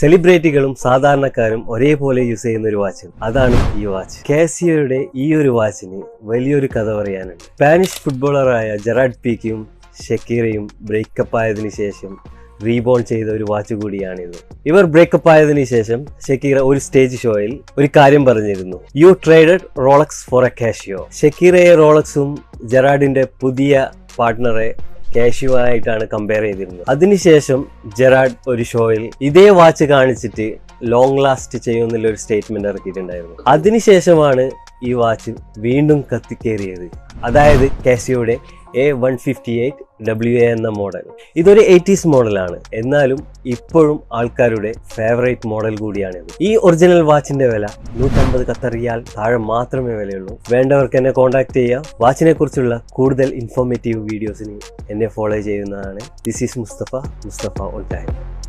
സെലിബ്രിറ്റികളും സാധാരണക്കാരും ഒരേപോലെ യൂസ് ചെയ്യുന്ന ഒരു വാച്ച് അതാണ് ഈ വാച്ച് കാസിയോയുടെ ഈ ഒരു വാച്ചിന് വലിയൊരു കഥ പറയാനുണ്ട്. സ്പാനിഷ് ഫുട്ബോളറായ ജെറാഡ് പീക്കും ഷക്കീറയും ബ്രേക്കപ്പ് ആയതിനു ശേഷം റീബോൺ ചെയ്ത ഒരു വാച്ച് കൂടിയാണിത്. ഇവർ ബ്രേക്കപ്പ് ആയതിനു ശേഷം ഷക്കീറ ഒരു സ്റ്റേജ് ഷോയിൽ ഒരു കാര്യം പറഞ്ഞിരുന്നു. You traded Rolex for a Casio ഷക്കീറയെ റോളക്സും ജെറാഡിന്റെ പുതിയ പാർട്ട്ണറെ കാഷിയോ ആയിട്ടാണ് കമ്പയർ ചെയ്തിരുന്നത്. അതിനുശേഷം ജെറാഡ് ഒരു ഷോയിൽ ഇതേ വാച്ച് കാണിച്ചിട്ട് ലോങ് ലാസ്റ്റ് ചെയ്യുമെന്നുള്ള ഒരു സ്റ്റേറ്റ്മെന്റ് ഇറക്കിയിട്ടുണ്ടായിരുന്നു. അതിനുശേഷമാണ് ഈ വാച്ച് വീണ്ടും കത്തിക്കേറിയത്. അതായത് കാസിയോയുടെ A one fifty eight W A എന്ന മോഡൽ ഇതൊരു എയ്റ്റീസ് മോഡലാണ് എന്നാലും ഇപ്പോഴും ആൾക്കാരുടെ ഫേവറേറ്റ് മോഡൽ കൂടിയാണിത്. ഈ ഒറിജിനൽ വാച്ചിന്റെ വില നൂറ്റമ്പത് കത്തറിയാൽ താഴെ മാത്രമേ വിലയുള്ളൂ. വേണ്ടവർക്ക് എന്നെ കോൺടാക്ട് ചെയ്യാം. വാച്ചിനെ കുറിച്ചുള്ള കൂടുതൽ ഇൻഫോർമേറ്റീവ് വീഡിയോസിന് എന്നെ ഫോളോ ചെയ്യുന്നതാണ്. This is Mustafa Mustafa time